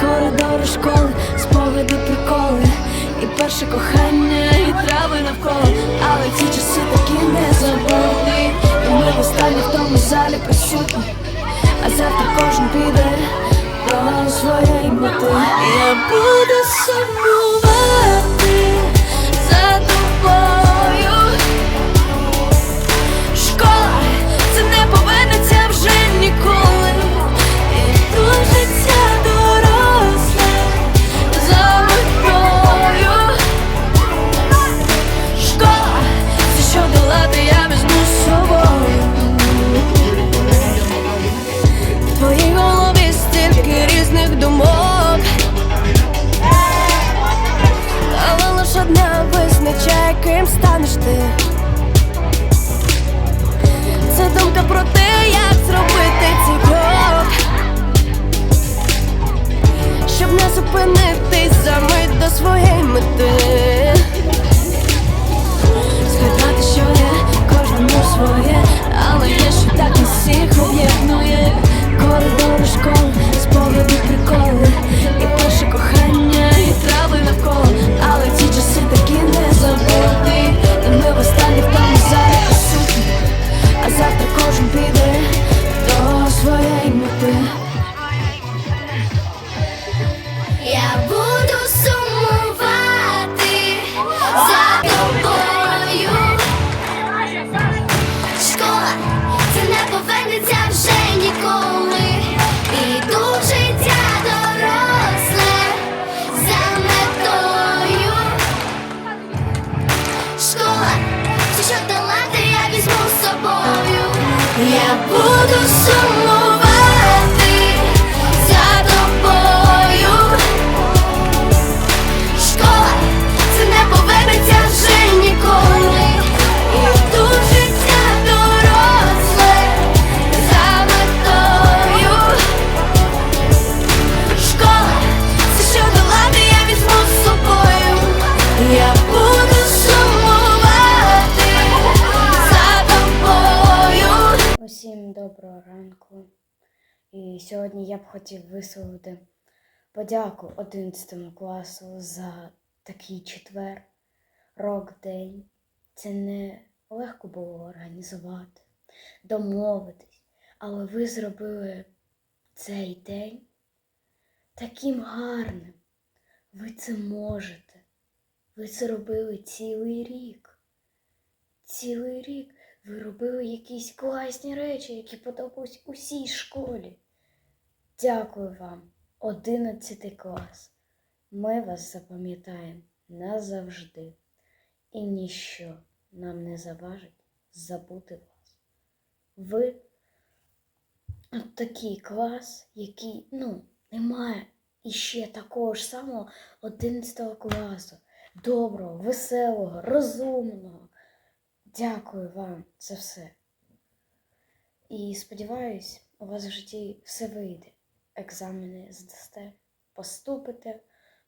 Коридори школи, спогади, приколи, і перше кохання, і трави навколо, але ці часи такі забули І ми в останній в тому залі присутні, а завтра кожен піде до своєї мети. Я буду сумувати визначає, ким станеш ти. Це думка про те, як зробити цей кожен піде до своєї мети. Я буду сумувати І сьогодні я б хотів висловити подяку 11 класу за такий четвер, рок-день. Це не легко було організувати, домовитись, але ви зробили цей день таким гарним. Ви це можете. Ви це робили цілий рік. Цілий рік ви робили якісь класні речі, які подобались усій школі. Дякую вам, 11 клас. Ми вас запам'ятаємо назавжди. І ніщо нам не заважить забути вас. Ви от такий клас, який, ну, немає іще такого ж самого 11 класу. Доброго, веселого, розумного. Дякую вам за все. І сподіваюсь, у вас в житті все вийде екзамени здасте, поступите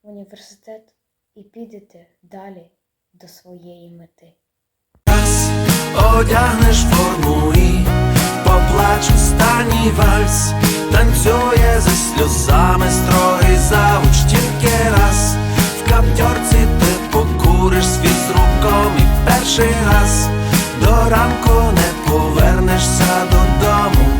в університет і підете далі до своєї мети. Раз одягнеш форму і поплач останній вальс, танцює за сльозами строгий завуч тільки раз, в каптьорці ти покуриш свій з руком і перший раз до ранку не повернешся додому.